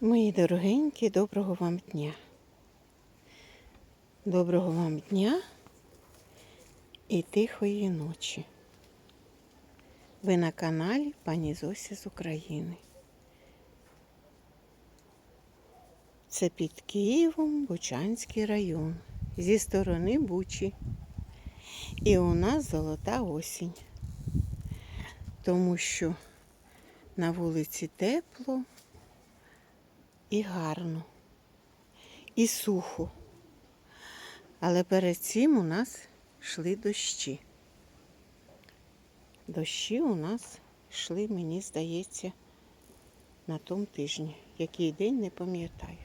Мої дорогенькі, доброго вам дня. Доброго вам дня і тихої ночі. Ви на каналі пані Зосі з України. Це під Києвом Бучанський район зі сторони Бучі. І у нас золота осінь, тому що на вулиці тепло і гарно, і сухо. Але перед цим у нас йшли дощі. Дощі у нас йшли, мені здається, на тому тижні. Який день не пам'ятаю.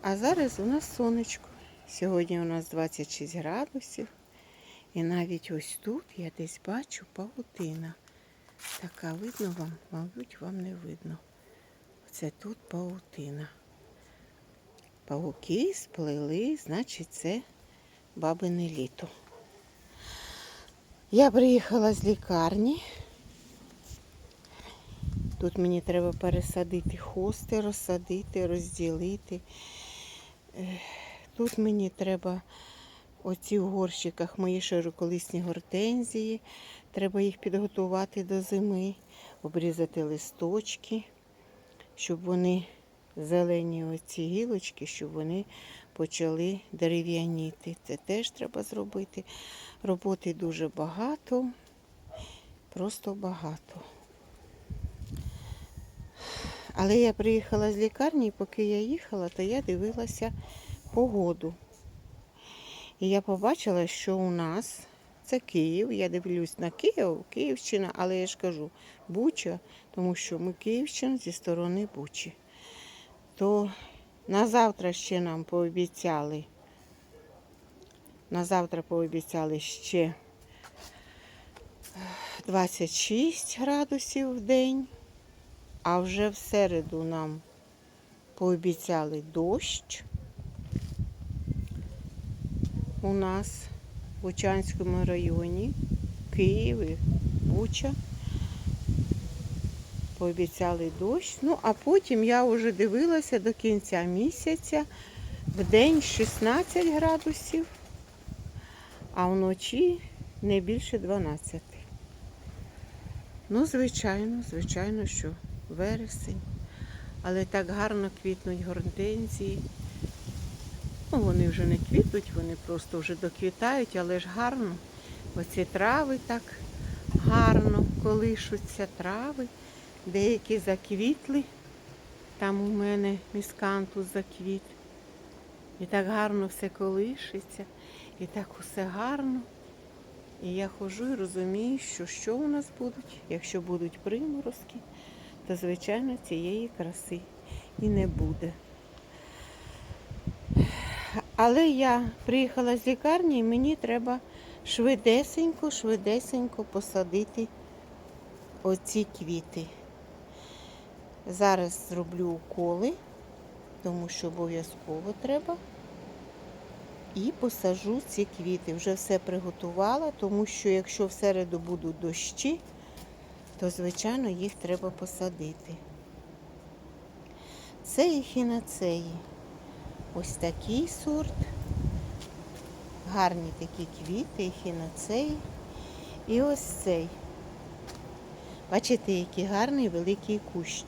А зараз у нас сонечко. Сьогодні у нас 26 градусів. І навіть ось тут я десь бачу павутина. Така видно вам, мабуть, вам не видно. Це тут паутина. Пауки сплели, значить, це бабине літо. Я приїхала з лікарні. Тут мені треба пересадити хости, розсадити, розділити. Тут мені треба оці в горщиках мої широколисні гортензії. Треба їх підготувати до зими, обрізати листочки щоб вони зелені оці гілочки, щоб вони почали дерев'яніти. Це теж треба зробити. Роботи дуже багато, просто багато. Але я приїхала з лікарні, і поки я їхала, то я дивилася погоду. І я побачила, що у нас це Київ. Я дивлюсь на Київ, Київщина, але я ж кажу Буча, тому що ми Київщина зі сторони Бучі. То на завтра ще нам пообіцяли. На завтра пообіцяли ще 26 градусів в день, а вже в середу нам пообіцяли дощ у нас в Бучанському районі, Києві, Буча. Пообіцяли дощ. Ну, а потім я вже дивилася до кінця місяця в день 16 градусів, а вночі не більше 12. Ну, звичайно, звичайно, що вересень. Але так гарно квітнуть гортензії. Ну, вони вже не квітуть, вони просто вже доквітають, але ж гарно. Оці трави так гарно колишуться трави. Деякі заквітли. Там у мене міскантус заквіт. І так гарно все колишиться. І так усе гарно. І я ходжу і розумію, що що у нас будуть, якщо будуть приморозки, то, звичайно, цієї краси і не буде. Але я приїхала з лікарні і мені треба швидесенько, швидесенько посадити оці квіти. Зараз зроблю уколи, тому що обов'язково треба. І посажу ці квіти. Вже все приготувала, тому що якщо в середу будуть дощі, то, звичайно, їх треба посадити. Це ехінацеї. Ось такий сорт. Гарні такі квіти, ехінацеї. І ось цей. Бачите, який гарний великий кущ.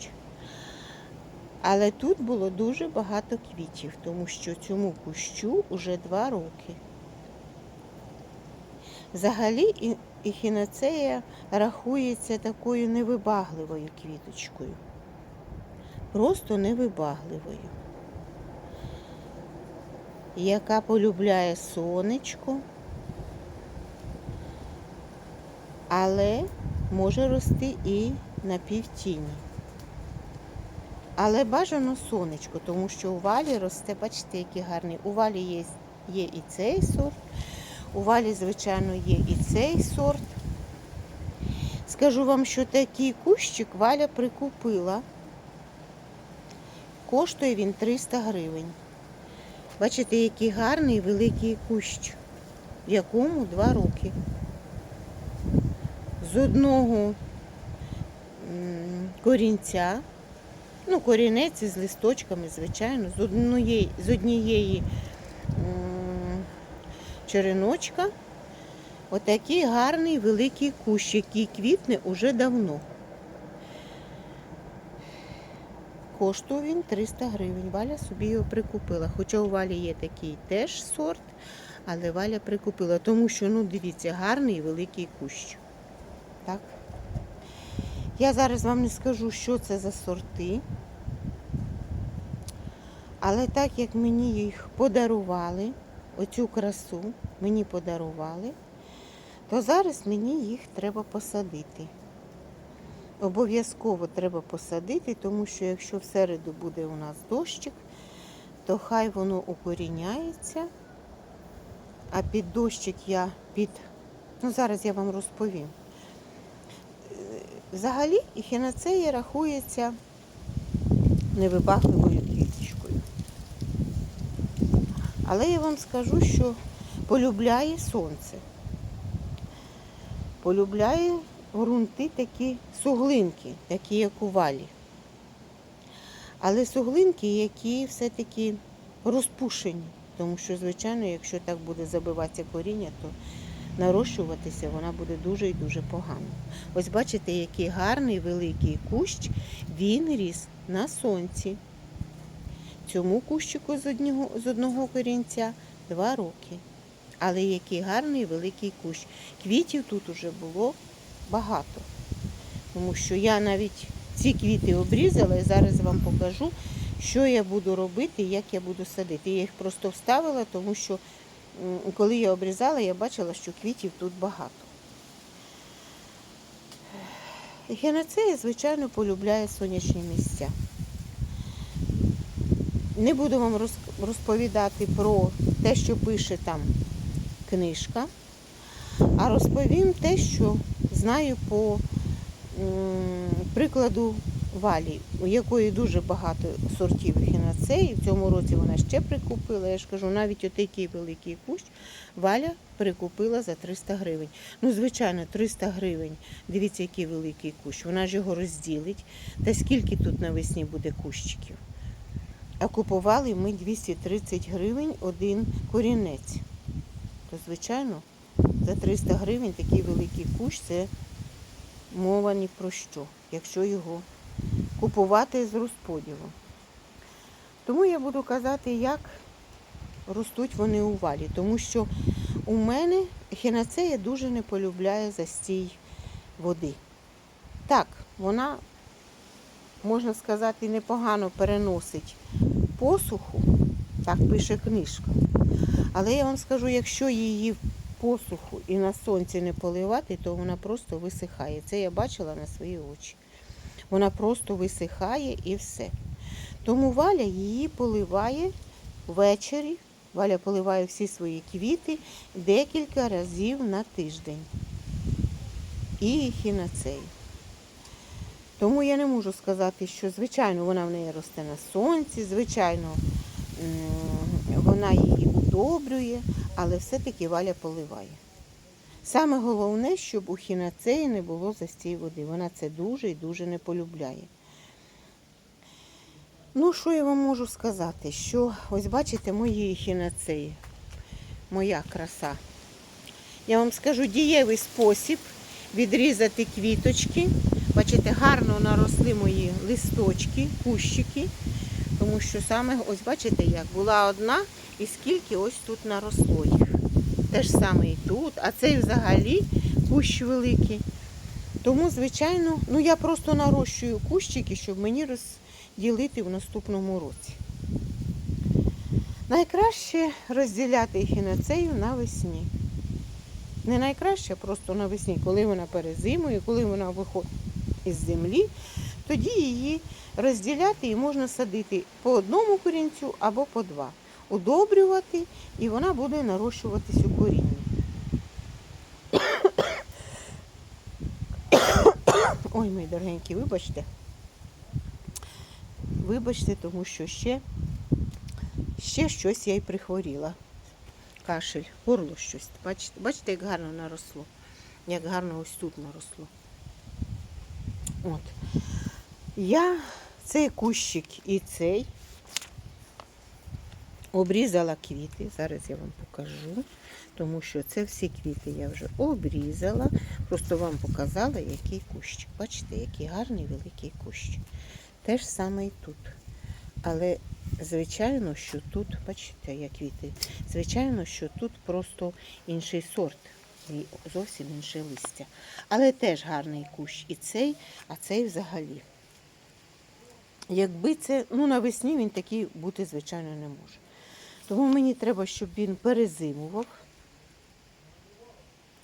Але тут було дуже багато квітів, тому що цьому кущу вже два роки. Взагалі ехінацея рахується такою невибагливою квіточкою. Просто невибагливою. Яка полюбляє сонечко, але може рости і на півтіні. Але бажано сонечко, тому що у валі росте, бачите, який гарний. У валі є, є і цей сорт. У валі, звичайно, є і цей сорт. Скажу вам, що такий кущик валя прикупила. Коштує він 300 гривень. Бачите, який гарний великий кущ, в якому два роки. З одного корінця Ну, корінець із листочками, звичайно, з однієї, з однієї череночка. Отакий гарний великий кущ, який квітне уже давно. Коштує він 300 гривень. Валя собі його прикупила. Хоча у Валі є такий теж сорт, але Валя прикупила, тому що, ну, дивіться, гарний великий кущ. Так. Я зараз вам не скажу, що це за сорти. Але так як мені їх подарували, оцю красу мені подарували, то зараз мені їх треба посадити. Обов'язково треба посадити, тому що якщо в середу буде у нас дощик, то хай воно укоріняється. А під дощик я під. Ну, зараз я вам розповім. Взагалі ехінацея рахується невибагливою квіточкою. Але я вам скажу, що полюбляє сонце. Полюбляє ґрунти такі суглинки, такі як у валі. Але суглинки, які все-таки розпушені. Тому що, звичайно, якщо так буде забиватися коріння, то нарощуватися вона буде дуже і дуже погано. Ось бачите, який гарний великий кущ, він ріс на сонці. Цьому кущику з одного, з одного корінця два роки. Але який гарний великий кущ. Квітів тут уже було багато. Тому що я навіть ці квіти обрізала і зараз вам покажу, що я буду робити, як я буду садити. Я їх просто вставила, тому що коли я обрізала, я бачила, що квітів тут багато. Ехінацея, звичайно, полюбляє сонячні місця. Не буду вам розповідати про те, що пише там книжка, а розповім те, що знаю по прикладу валі, у якої дуже багато сортів ехінацеї. В цьому році вона ще прикупила. Я ж кажу, навіть отакий великий кущ валя прикупила за 300 гривень. Ну, звичайно, 300 гривень. Дивіться, який великий кущ. Вона ж його розділить. Та скільки тут навесні буде кущиків? А купували ми 230 гривень один корінець. То, звичайно, за 300 гривень такий великий кущ це мова ні про що, якщо його купувати з розподілу. Тому я буду казати, як ростуть вони у валі. Тому що у мене хінацея дуже не полюбляє застій води. Так, вона, можна сказати, непогано переносить посуху, так пише книжка. Але я вам скажу, якщо її посуху і на сонці не поливати, то вона просто висихає. Це я бачила на свої очі. Вона просто висихає і все. Тому Валя її поливає ввечері. Валя поливає всі свої квіти декілька разів на тиждень. І хінацею. Тому я не можу сказати, що, звичайно, вона в неї росте на сонці, звичайно, вона її удобрює, але все-таки Валя поливає. Саме головне, щоб у хінацеї не було застій води. Вона це дуже і дуже не полюбляє. Ну, що я вам можу сказати? Що ось бачите мої хінацеї, моя краса. Я вам скажу дієвий спосіб відрізати квіточки. Бачите, гарно наросли мої листочки, кущики. Тому що саме, ось бачите, як була одна, і скільки ось тут наросло їх. Те ж саме і тут, а цей взагалі кущ великий. Тому, звичайно, ну я просто нарощую кущики, щоб мені розділити в наступному році. Найкраще розділяти ехінацею навесні. Не найкраще, просто навесні, коли вона перезимує, коли вона виходить із землі, тоді її розділяти і можна садити по одному корінцю або по два. Удобрювати, і вона буде нарощуватись у корінні. Ой, мої дорогенькі, вибачте. Вибачте, тому що ще, ще щось я й прихворіла. Кашель, горло щось. Бачите, бачите, як гарно наросло. Як гарно ось тут наросло. От. Я цей кущик і цей. Обрізала квіти. Зараз я вам покажу, тому що це всі квіти я вже обрізала. Просто вам показала, який кущик. Бачите, який гарний великий кущ. Те ж саме і тут. Але, звичайно, що тут, бачите, як квіти, звичайно, що тут просто інший сорт і зовсім інше листя. Але теж гарний кущ. І цей, а цей взагалі. Якби це, ну навесні він такий бути, звичайно, не може. Тому мені треба, щоб він перезимував.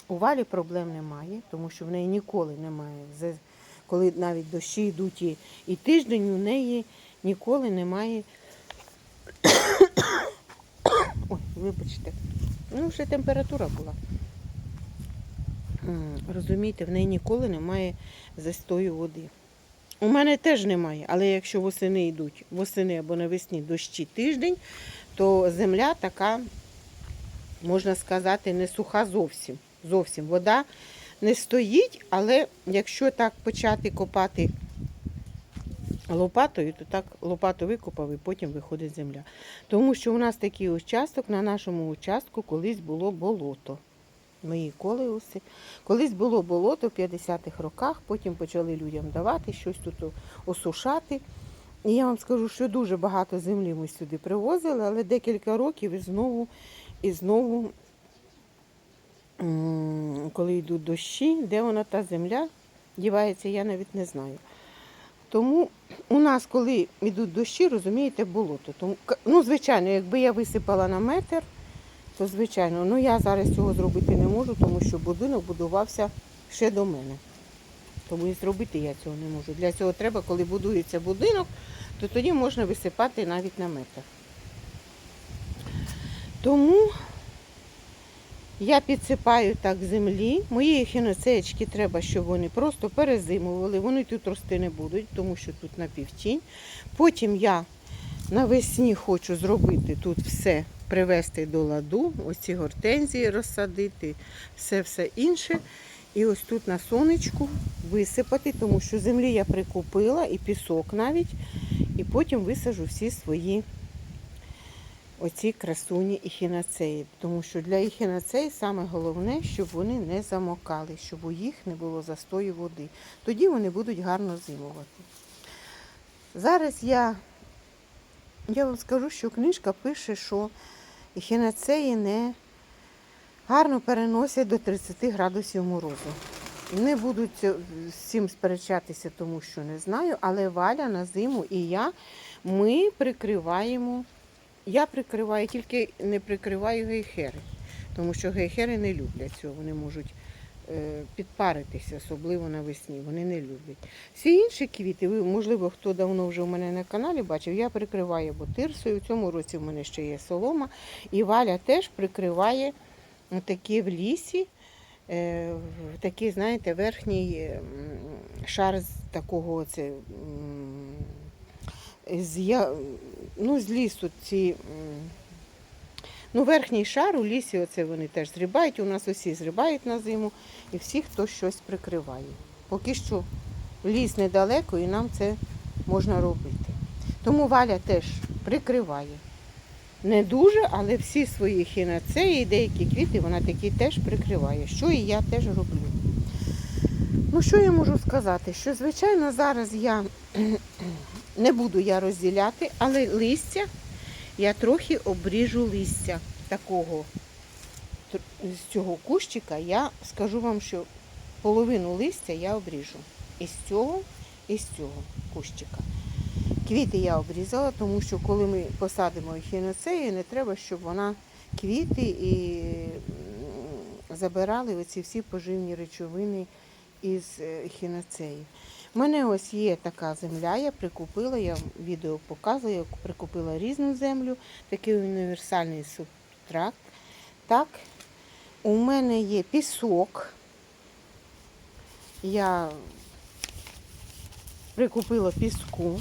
У валі проблем немає, тому що в неї ніколи немає. Коли навіть дощі йдуть і, тиждень, у неї ніколи немає. Ой, вибачте. Ну, вже температура була. Розумієте, в неї ніколи немає застою води. У мене теж немає, але якщо восени йдуть, восени або навесні дощі тиждень, то земля така, можна сказати, не суха зовсім. Зовсім вода не стоїть, але якщо так почати копати лопатою, то так лопату викопав і потім виходить земля. Тому що у нас такий участок, на нашому участку колись було болото. Мої колеуси. Колись було болото в 50-х роках, потім почали людям давати щось тут осушати. Я вам скажу, що дуже багато землі ми сюди привозили, але декілька років і знову, і знову, коли йдуть дощі, де вона та земля дівається, я навіть не знаю. Тому у нас, коли йдуть дощі, розумієте, болото. Тому, ну, звичайно, якби я висипала на метр, то звичайно, ну я зараз цього зробити не можу, тому що будинок будувався ще до мене. Тому і зробити я цього не можу. Для цього треба, коли будується будинок, то тоді можна висипати навіть на метр. Тому я підсипаю так землі. Мої ехіноцеєчки треба, щоб вони просто перезимували. Вони тут рости не будуть, тому що тут напівтінь. Потім я навесні хочу зробити тут все, привести до ладу, ось ці гортензії розсадити, все-все інше. І ось тут на сонечку висипати, тому що землі я прикупила і пісок навіть. І потім висажу всі свої оці красуні ехінацеї. Тому що для ехінацеї саме головне, щоб вони не замокали, щоб у їх не було застою води. Тоді вони будуть гарно зимувати. Зараз я, я вам скажу, що книжка пише, що ехінацеї не гарно переносять до 30 градусів морозу. Не буду цю- з цим сперечатися, тому що не знаю, але Валя на зиму і я ми прикриваємо. Я прикриваю, тільки не прикриваю гейхери, тому що гейхери не люблять цього. Вони можуть е, підпаритися, особливо навесні. Вони не люблять. Всі інші квіти, можливо, хто давно вже у мене на каналі бачив, я прикриваю ботирсою. В цьому році в мене ще є солома. І Валя теж прикриває такі в лісі. е, Такий, знаєте, верхній шар з такого оце, з, ну, з лісу ці. Ну, верхній шар у лісі, оце вони теж зрібають. У нас усі зрібають на зиму, і всі хто щось прикриває. Поки що ліс недалеко і нам це можна робити. Тому Валя теж прикриває. Не дуже, але всі свої хінацеї і деякі квіти вона такі теж прикриває, що і я теж роблю. Ну, що я можу сказати? Що, звичайно, зараз я не буду я розділяти, але листя я трохи обріжу листя такого з цього кущика. Я скажу вам, що половину листя я обріжу. Із цього, і з цього кущика. Квіти я обрізала, тому що коли ми посадимо ехіноцеї, не треба, щоб вона квіти і забирали оці всі поживні речовини із е, ехіноцеї. У мене ось є така земля, я прикупила, я відео показую, я прикупила різну землю, такий універсальний субтракт. Так, у мене є пісок. Я прикупила піску.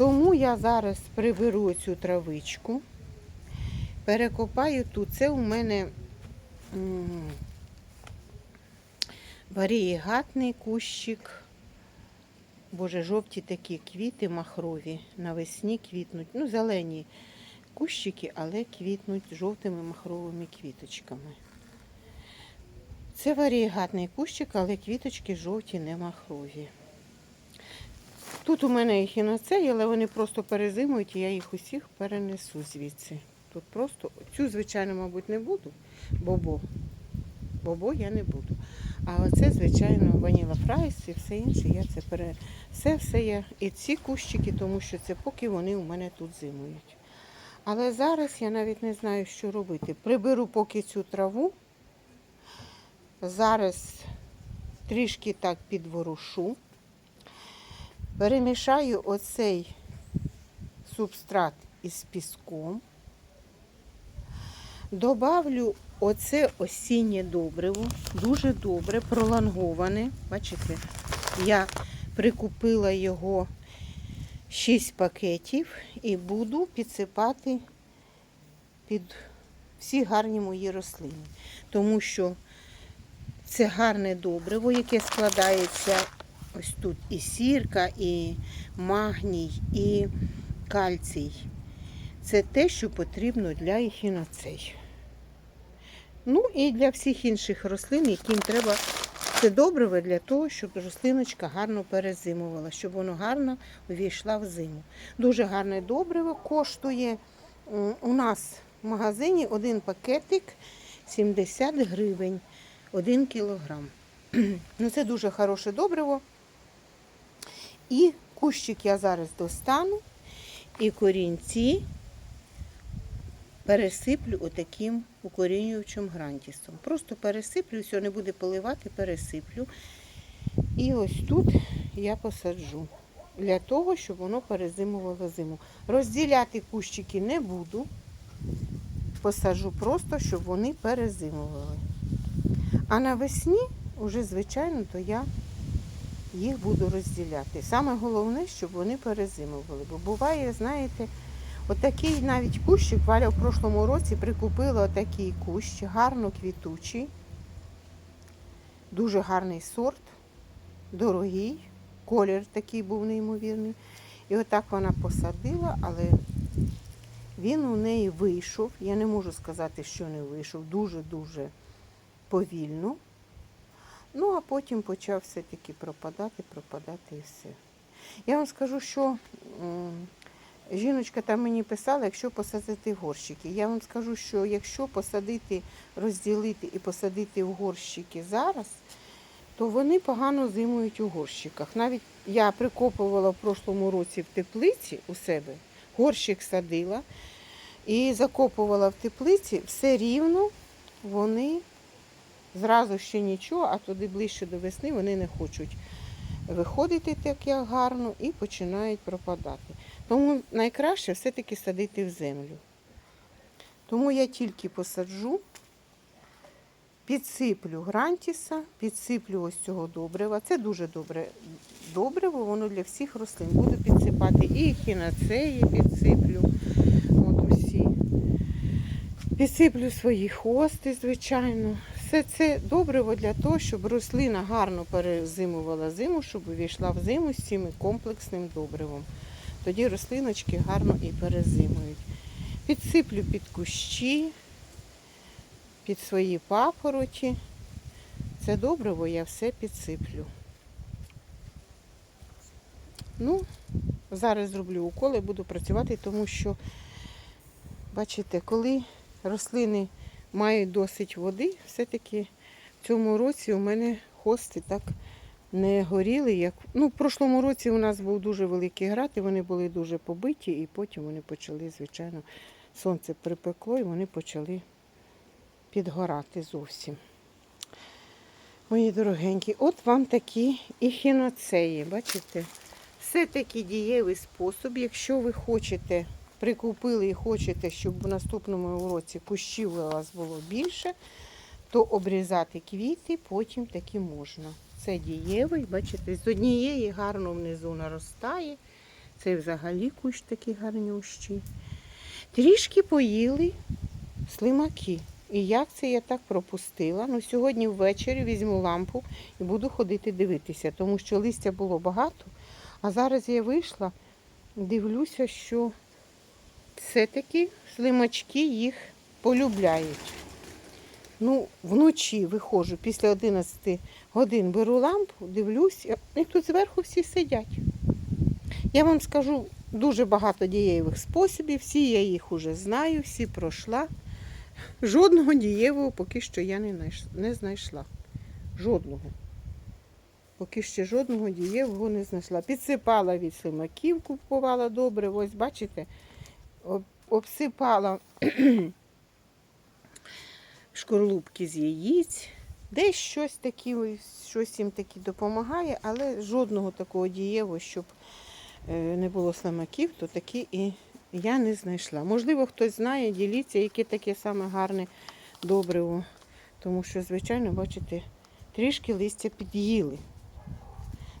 Тому я зараз приберу цю травичку, перекопаю тут. Це у мене варієгатний кущик Боже, жовті такі квіти махрові. Навесні квітнуть. Ну, зелені кущики, але квітнуть жовтими махровими квіточками. Це варієгатний кущик, але квіточки жовті, не махрові. Тут у мене їх і на цей, але вони просто перезимують, і я їх усіх перенесу звідси. Тут просто цю, звичайно, мабуть, не буду, бобо. Бобо я не буду. А оце, звичайно, ваніла фрайс і все інше, я це пере... Все, все я. І ці кущики, тому що це поки вони у мене тут зимують. Але зараз я навіть не знаю, що робити. Приберу поки цю траву. Зараз трішки так підворушу. Перемішаю оцей субстрат із піском. Добавлю оце осіннє добриво, дуже добре, пролонговане. Бачите, я прикупила його 6 пакетів і буду підсипати під всі гарні мої рослини. Тому що це гарне добриво, яке складається ось тут і сірка, і магній, і кальцій. Це те, що потрібно для ехіноцей. Ну і для всіх інших рослин, яким треба це добриво для того, щоб рослиночка гарно перезимувала, щоб воно гарно увійшла в зиму. Дуже гарне добриво коштує у нас в магазині один пакетик 70 гривень, 1 кілограм. Ну, це дуже хороше добриво. І кущик я зараз достану, і корінці пересиплю отаким укорінюючим грантісом. Просто пересиплю, все не буде поливати, пересиплю. І ось тут я посаджу. Для того, щоб воно перезимувало зиму. Розділяти кущики не буду. Посаджу просто, щоб вони перезимували. А навесні, уже, звичайно, то я їх буду розділяти. Саме головне, щоб вони перезимували. Бо буває, знаєте, отакий навіть кущик, Валя в прошлому році прикупила отакий кущ, гарно квітучий, дуже гарний сорт, дорогий, колір такий був неймовірний. І отак вона посадила, але він у неї вийшов. Я не можу сказати, що не вийшов, дуже-дуже повільно. Ну, а потім почав все-таки пропадати, пропадати і все. Я вам скажу, що жіночка там мені писала, якщо посадити горщики. Я вам скажу, що якщо посадити, розділити і посадити в горщики зараз, то вони погано зимують у горщиках. Навіть я прикопувала в прошлому році в теплиці у себе, горщик садила і закопувала в теплиці, все рівно вони зразу ще нічого, а туди ближче до весни вони не хочуть виходити так як гарно і починають пропадати. Тому найкраще все-таки садити в землю. Тому я тільки посаджу, підсиплю грантіса, підсиплю ось цього добрива. Це дуже добре добриво, воно для всіх рослин. Буду підсипати і хінацеї підсиплю. От усі. Підсиплю свої хости, звичайно. Все це добриво для того, щоб рослина гарно перезимувала зиму, щоб увійшла в зиму з цим комплексним добривом. Тоді рослиночки гарно і перезимують. Підсиплю під кущі, під свої папороті. Це добриво я все підсиплю. Ну, зараз зроблю уколи буду працювати, тому що, бачите, коли рослини мають досить води, все-таки в цьому році у мене хости так не горіли. Як... Ну, в прошлому році у нас був дуже великий град, і вони були дуже побиті, і потім вони почали, звичайно, сонце припекло і вони почали підгорати зовсім. Мої дорогенькі, от вам такі ехіноцеї, бачите? Все таки дієвий спосіб, якщо ви хочете прикупили і хочете, щоб в наступному році кущів у вас було більше, то обрізати квіти потім таки можна. Це дієвий, бачите, з однієї гарно внизу наростає. Це взагалі кущ такий гарнющий. Трішки поїли слимаки. І як це я так пропустила? Ну, сьогодні ввечері візьму лампу і буду ходити дивитися, тому що листя було багато, А зараз я вийшла, дивлюся, що все-таки слимачки їх полюбляють. Ну, вночі виходжу після 11 годин беру лампу, дивлюсь, і тут зверху всі сидять. Я вам скажу дуже багато дієвих способів, всі я їх уже знаю, всі пройшла. Жодного дієвого поки що я не знайш- не знайшла. Жодного. Поки ще жодного дієвого не знайшла. Підсипала від слимаків, купувала добре. Ось бачите, обсипала шкорлупки з яїць. Десь щось таке, щось їм таке допомагає, але жодного такого дієвого, щоб е, не було слимаків, то такі і я не знайшла. Можливо, хтось знає, діліться, яке таке саме гарне добриво. Тому що, звичайно, бачите, трішки листя під'їли.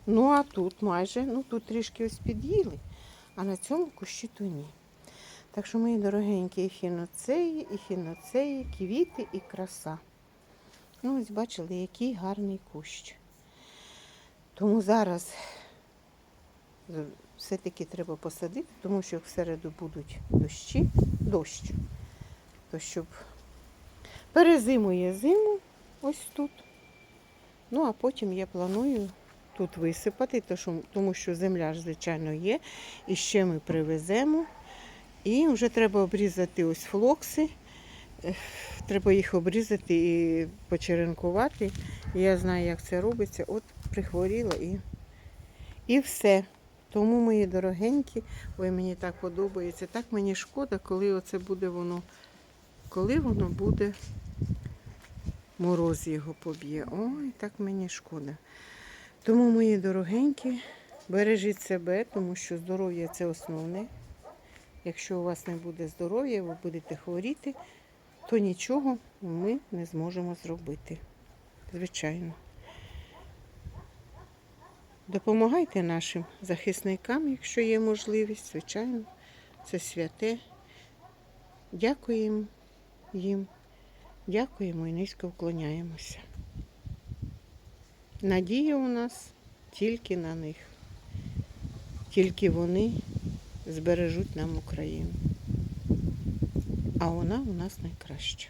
Ну, а тут майже, ну тут трішки ось під'їли, а на цьому кущі то ні. Так що, мої дорогенькі, і фіноцеї, квіти і краса. Ну, ось бачили, який гарний кущ. Тому зараз все-таки треба посадити, тому що в середу будуть дощі, дощ. То щоб перезимує зиму ось тут. Ну, а потім я планую тут висипати, тому що земля ж, звичайно, є. І ще ми привеземо. І вже треба обрізати ось флокси. Треба їх обрізати і почеренкувати. Я знаю, як це робиться. От прихворіла і, і все. Тому, мої дорогенькі, ой, мені так подобається. Так мені шкода, коли оце буде воно, коли воно буде, мороз його поб'є. Ой, так мені шкода. Тому, мої дорогенькі, бережіть себе, тому що здоров'я це основне. Якщо у вас не буде здоров'я, ви будете хворіти, то нічого ми не зможемо зробити. Звичайно. Допомагайте нашим захисникам, якщо є можливість, звичайно, це святе. Дякуємо їм, дякуємо і низько вклоняємося. Надія у нас тільки на них. Тільки вони збережуть нам Україну. А вона у нас найкраща.